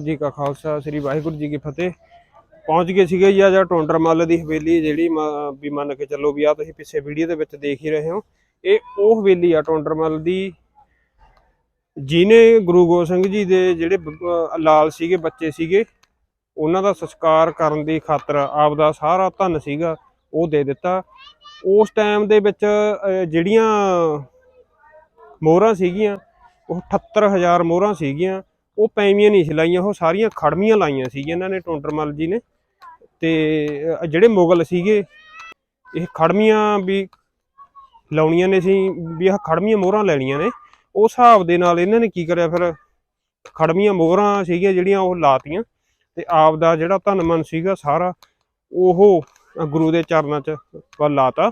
ਜੀ ਕਾ ਖਾਲਸਾ, ਸ੍ਰੀ ਵਾਹਿਗੁਰੂ ਜੀ ਕੀ ਫਤਿਹ। ਪਹੁੰਚ ਗਏ ਸੀਗੇ ਜੀ ਆ ਜਾਂ ਟੋਂਡਰ ਮੱਲ ਦੀ ਹਵੇਲੀ, ਜਿਹੜੀ ਮ- ਵੀ ਮੰਨ ਕੇ ਚੱਲੋ ਵੀ ਆ ਤੁਸੀਂ ਪਿੱਛੇ ਵੀਡੀਓ ਦੇ ਵਿੱਚ ਦੇਖ ਹੀ ਰਹੇ ਹੋ। ਇਹ ਉਹ ਹਵੇਲੀ ਆ ਟੋਂਡਰ ਮੱਲ ਦੀ ਜਿਨੇ ਗੁਰੂ ਗੋਬਿੰਦ ਸਿੰਘ ਜੀ ਦੇ ਜਿਹੜੇ ਲਾਲ ਸੀਗੇ, ਬੱਚੇ ਸੀਗੇ, ਉਹਨਾਂ ਦਾ ਸੰਸਕਾਰ ਕਰਨ ਦੀ ਖਾਤਰ ਆਪ ਦਾ ਸਾਰਾ ਧਨ ਸੀਗਾ, ਉਹ ਦੇ ਦਿੱਤਾ। ਉਸ ਟਾਈਮ ਦੇ ਵਿੱਚ ਜਿਹੜੀਆਂ ਮੋਹਰਾਂ ਸੀਗੀਆਂ, ਉਹ 78000 ਮੋਹਰਾਂ ਸੀਗੀਆਂ। ਉਹ ਪੈਵੀਆਂ ਨਹੀਂ ਸੀ ਲਾਈਆਂ, ਉਹ ਸਾਰੀਆਂ ਖੜਮੀਆਂ ਲਾਈਆਂ ਸੀ ਇਹਨਾਂ ਨੇ, ਟੋਂਡਰਮਲ ਜੀ ਨੇ। ਤੇ ਜਿਹੜੇ ਮੁਗਲ ਸੀਗੇ, ਇਹ ਖੜਮੀਆਂ ਵੀ ਲਾਉਣੀਆਂ ਨੇ ਸੀ, ਵੀ ਇਹ ਖੜਮੀਆਂ ਮੋਹਰਾਂ ਲੈਣੀਆਂ ਨੇ। ਉਸ ਹਿਸਾਬ ਦੇ ਨਾਲ ਇਹਨਾਂ ਨੇ ਕੀ ਕਰਿਆ ਫਿਰ? ਖੜਮੀਆਂ ਮੋਹਰਾਂ ਸੀਗੀਆਂ ਜਿਹੜੀਆਂ ਉਹ ਲਾਤੀਆਂ। ਤੇ ਆਪ ਦਾ ਜਿਹੜਾ ਧਨ ਮਨ ਸੀਗਾ ਸਾਰਾ, ਉਹ ਗੁਰੂ ਦੇ ਚਰਨਾਂ 'ਚ ਵੱਲ ਲਾਤਾ।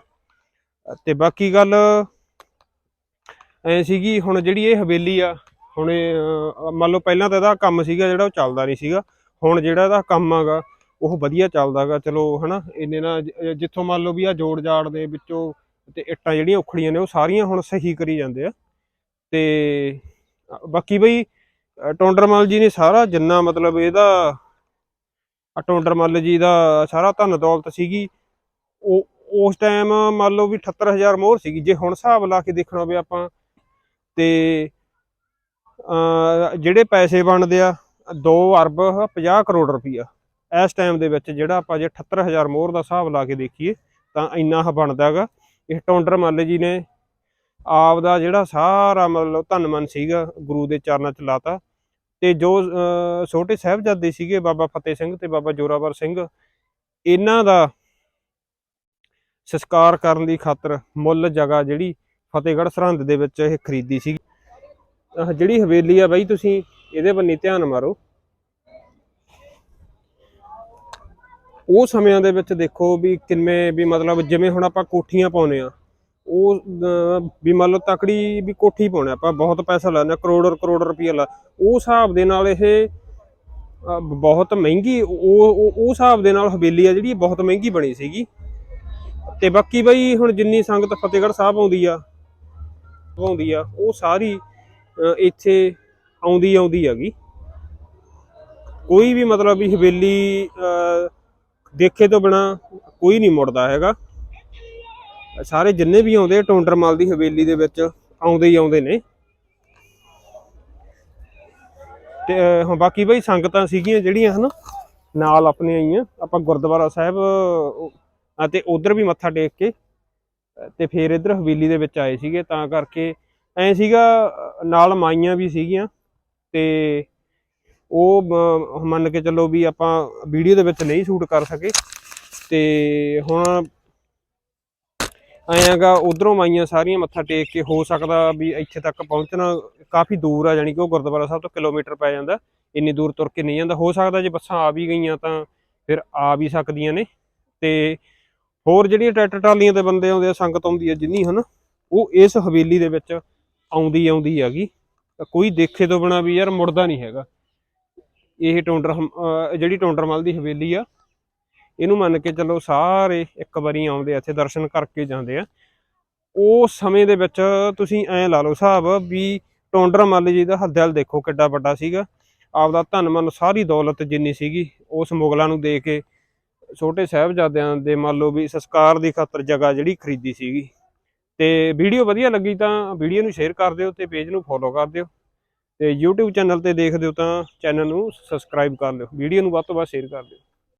ਤੇ ਬਾਕੀ ਗੱਲ ਐ ਸੀਗੀ, ਹੁਣ ਜਿਹੜੀ ਇਹ ਹਵੇਲੀ ਆ ਹੁਣ ਮੰਨ ਲਓ ਪਹਿਲਾਂ ਤਾਂ ਇਹਦਾ ਕੰਮ ਸੀਗਾ ਜਿਹੜਾ ਉਹ ਚੱਲਦਾ ਨਹੀਂ ਸੀਗਾ। ਹੁਣ ਜਿਹੜਾ ਇਹਦਾ ਕੰਮ ਆਗਾ ਉਹ ਵਧੀਆ ਚੱਲਦਾਗਾ ਚਲੋ ਹਨਾ ਇਹਨੇ ਨਾਲ ਜ- ਜਿੱਥੋਂ ਮੰਨ ਲਓ ਵੀ ਆ ਜੋੜ ਜਾੜ ਦੇ ਵਿੱਚੋਂ ਤੇ ਇੱਟਾਂ ਜਿਹੜੀਆਂ ਉਖੜੀਆਂ ਨੇ ਉਹ ਸਾਰੀਆਂ ਹੁਣ ਸਹੀ ਕਰੀ ਜਾਂਦੇ ਆ। ਤੇ ਬਾਕੀ ਬਈ ਅ, ਟੋਂਡਰਮਲ ਜੀ ਨੇ ਸਾਰਾ ਜਿੰਨਾ ਮਤਲਬ ਇਹਦਾ ਆ ਟੋਂਡਰਮਲ ਜੀ ਦਾ ਸਾਰਾ ਧਨ ਦੌਲਤ ਸੀਗੀ ਉਹ ਉਸ ਟਾਈਮ ਮੰਨ ਲਓ ਵੀ 78000 ਮੋਹਰ ਸੀਗੀ। ਜੇ ਹੁਣ ਹਿਸਾਬ ਲਾ ਕੇ ਦੇਖਣਾ ਹੋਵੇ ਆਪਾਂ ਤੇ ਜਿਹੜੇ ਪੈਸੇ ਬਣਦੇ ਆ 2 ਅਰਬ 50 ਕਰੋੜ ਰੁਪਈਆ। ਇਸ ਟਾਈਮ ਦੇ ਵਿੱਚ ਜਿਹੜਾ ਆਪਾਂ ਜੇ 78000 ਮੋਹਰ ਦਾ ਹਿਸਾਬ ਲਾ ਕੇ ਦੇਖੀਏ, ਤਾਂ ਇੰਨਾ ਹ ਬਣਦਾਗਾ ਇਹ ਟੋਂਡਰ ਮੱਲ ਜੀ ਨੇ ਆਪ ਦਾ ਜਿਹੜਾ ਸਾਰਾ ਮਤਲਬ ਧਨ ਮਨ ਸੀਗਾ, ਗੁਰੂ ਦੇ ਚਰਨਾਂ ਚ ਲਾਤਾ। ਤੇ ਜੋ ਛੋਟੇ ਸਾਹਿਬਜ਼ਾਦੇ ਸੀਗੇ, ਬਾਬਾ ਫਤਿਹ ਸਿੰਘ ਤੇ ਬਾਬਾ ਜੋਰਾਵਰ ਸਿੰਘ, ਇਹਨਾਂ ਦਾ ਸੰਸਕਾਰ ਕਰਨ ਦੀ ਖਾਤਰ ਮੁੱਲ ਜਗ੍ਹਾ ਜਿਹੜੀ ਫਤਿਹਗੜ੍ਹ ਸਰਹੰਦ ਦੇ ਵਿੱਚ ਇਹ ਖਰੀਦੀ ਸੀ ਆਹ ਜਿਹੜੀ ਹਵੇਲੀ ਆ ਬਾਈ, ਤੁਸੀਂ ਇਹਦੇ ਬੰਨੀ ਧਿਆਨ ਮਾਰੋ। ਉਹ ਸਮਿਆਂ ਦੇ ਵਿੱਚ ਦੇਖੋ ਵੀ ਕਿੰਨੇ, ਵੀ ਮਤਲਬ ਜਿਵੇਂ ਹੁਣ ਆਪਾਂ ਕੋਠੀਆਂ ਪਾਉਨੇ ਆ ਉਹ ਵੀ ਮੰਨ ਲਓ ਤਕੜੀ ਵੀ ਕੋਠੀ ਪਾਉਣਾ ਆਪਾਂ, ਬਹੁਤ ਪੈਸਾ ਲਾਉਂਦੇ ਕਰੋੜ ਕਰੋੜ ਰੁਪਈਆ ਲਾ, ਉਹ ਹਿਸਾਬ ਦੇ ਨਾਲ ਇਹ ਬਹੁਤ ਮਹਿੰਗੀ, ਉਹ ਉਹ ਹਿਸਾਬ ਦੇ ਨਾਲ ਹਵੇਲੀ ਆ ਜਿਹੜੀ ਬਹੁਤ ਮਹਿੰਗੀ ਬਣੀ ਸੀਗੀ। ਤੇ ਬਾਕੀ ਬਈ ਹੁਣ ਜਿੰਨੀ ਸੰਗਤ ਫਤਿਹਗੜ੍ਹ ਸਾਹਿਬ ਆਉਂਦੀ ਆ ਆਉਂਦੀ ਆ, ਉਹ ਸਾਰੀ ਇੱਥੇ ਆਉਂਦੀ ਆਉਂਦੀ ਹੈਗੀ। ਕੋਈ ਵੀ ਮਤਲਬ ਵੀ ਹਵੇਲੀ ਦੇਖੇ ਤੋਂ ਬਿਨਾ ਕੋਈ ਨਹੀਂ ਮੁੜਦਾ ਹੈਗਾ। ਸਾਰੇ ਜਿੰਨੇ ਵੀ ਆਉਂਦੇ ਟੋਂਡਰਮਲ ਦੀ ਹਵੇਲੀ ਦੇ ਵਿੱਚ, ਆਉਂਦੇ ਹੀ ਆਉਂਦੇ ਨੇ। ਤੇ ਹੁਣ ਬਾਕੀ ਬਈ ਸੰਗਤਾਂ ਸੀਗੀਆਂ ਜਿਹੜੀਆਂ, ਹਨ? ਨਾਲ ਆਪਣੇ ਆਈਆਂ। ਆਪਾਂ ਗੁਰਦੁਆਰਾ ਸਾਹਿਬ ਅਤੇ ਉਧਰ ਵੀ ਮੱਥਾ ਟੇਕ ਕੇ, ਤੇ ਫਿਰ ਇਧਰ ਹਵੇਲੀ ਦੇ ਵਿੱਚ ਆਏ ਸੀਗੇ। ਤਾਂ ਕਰਕੇ ਐ ਸੀਗਾ, ਨਾਲ ਮਾਈਆਂ ਵੀ ਸੀਗੀਆਂ ਤੇ ਉਹ ਮੰਨ ਕੇ ਚੱਲੋ ਵੀ ਆਪਾਂ ਵੀਡੀਓ ਦੇ ਵਿੱਚ ਨਹੀਂ ਸ਼ੂਟ ਕਰ ਸਕੇ ਤੇ ਹੁਣ ਆਇਆਗਾ ਉਧਰੋਂ ਮਾਈਆਂ ਸਾਰੀਆਂ ਮੱਥਾ ਟੇਕ ਕੇ ਹੋ ਸਕਦਾ ਵੀ ਇੱਥੇ ਤੱਕ ਪਹੁੰਚਣਾ ਕਾਫੀ ਦੂਰ ਆ ਜਾਨੀ ਕਿ ਉਹ ਗੁਰਦੁਆਰਾ ਸਾਹਿਬ ਤੋਂ ਕਿਲੋਮੀਟਰ ਪੈ ਜਾਂਦਾ, ਇੰਨੀ ਦੂਰ ਤੁਰ ਕੇ ਨਹੀਂ ਜਾਂਦਾ। ਹੋ ਸਕਦਾ ਜੇ ਬੱਸਾਂ ਆ ਵੀ ਗਈਆਂ ਤਾਂ ਫਿਰ ਆ ਵੀ ਸਕਦੀਆਂ ਨੇ ਤੇ ਹੋਰ ਜਿਹੜੀਆਂ ਟਰੈਕਟਰ ਟਰਾਲੀਆਂ ਤੇ ਬੰਦੇ ਆਉਂਦੇ ਆ, ਸੰਗਤ ਆਉਂਦੀ ਆ ਜਿੰਨੀ, ਹਨ, ਉਹ ਇਸ ਹਵੇਲੀ ਦੇ ਵਿੱਚ ਆਉਂਦੀ ਆਉਂਦੀ ਹੈਗੀ। ਕੋਈ ਦੇਖੇ ਤੋਂ ਬਿਨਾ ਵੀ ਯਾਰ ਮੁੜਦਾ ਨਹੀਂ ਹੈਗਾ। ਇਹ ਟੋਂਡਰ ਹਮ- ਜਿਹੜੀ ਟੋਂਡਰਮਲ ਦੀ ਹਵੇਲੀ ਆ, ਇਹਨੂੰ ਮੰਨ ਕੇ ਚੱਲੋ ਸਾਰੇ ਇੱਕ ਵਾਰੀ ਆਉਂਦੇ ਆ, ਇੱਥੇ ਦਰਸ਼ਨ ਕਰਕੇ ਜਾਂਦੇ ਆ। ਉਹ ਸਮੇਂ ਦੇ ਵਿੱਚ ਤੁਸੀਂ ਐਂ ਲਾ ਲਓ ਹਿਸਾਬ ਵੀ ਟੋਂਡਰਮਲ ਜੀ ਦਾ ਦਿਲ ਦੇਖੋ ਕਿੱਡਾ ਵੱਡਾ ਸੀਗਾ। ਆਪਦਾ ਧਨ ਮਨ ਸਾਰੀ ਦੌਲਤ ਜਿੰਨੀ ਸੀਗੀ ਉਸ ਮੁਗਲਾਂ ਨੂੰ ਦੇ ਕੇ ਛੋਟੇ ਸਾਹਿਬਜ਼ਾਦਿਆਂ ਦੇ ਮੰਨ ਲਓ ਵੀ ਸੰਸਕਾਰ ਦੀ ਖਾਤਰ ਜਗ੍ਹਾ ਜਿਹੜੀ ਖਰੀਦੀ ਸੀਗੀ। ਤੇ ਵੀਡੀਓ ਵਧੀਆ ਲੱਗੀ ਤਾਂ ਵੀਡੀਓ ਨੂੰ ਸ਼ੇਅਰ ਕਰ ਦਿਓ ਤੇ ਪੇਜ ਨੂੰ ਫੋਲੋ ਕਰ ਦਿਓ। ਤੇ YouTube ਚੈਨਲ ਤੇ ਦੇਖਦੇ ਹੋ ਤਾਂ ਚੈਨਲ ਨੂੰ ਸਬਸਕ੍ਰਾਈਬ ਕਰ ਲਿਓ। ਵੀਡੀਓ ਨੂੰ ਵੱਧ ਤੋਂ ਵੱਧ ਸ਼ੇਅਰ ਕਰ ਦਿਓ।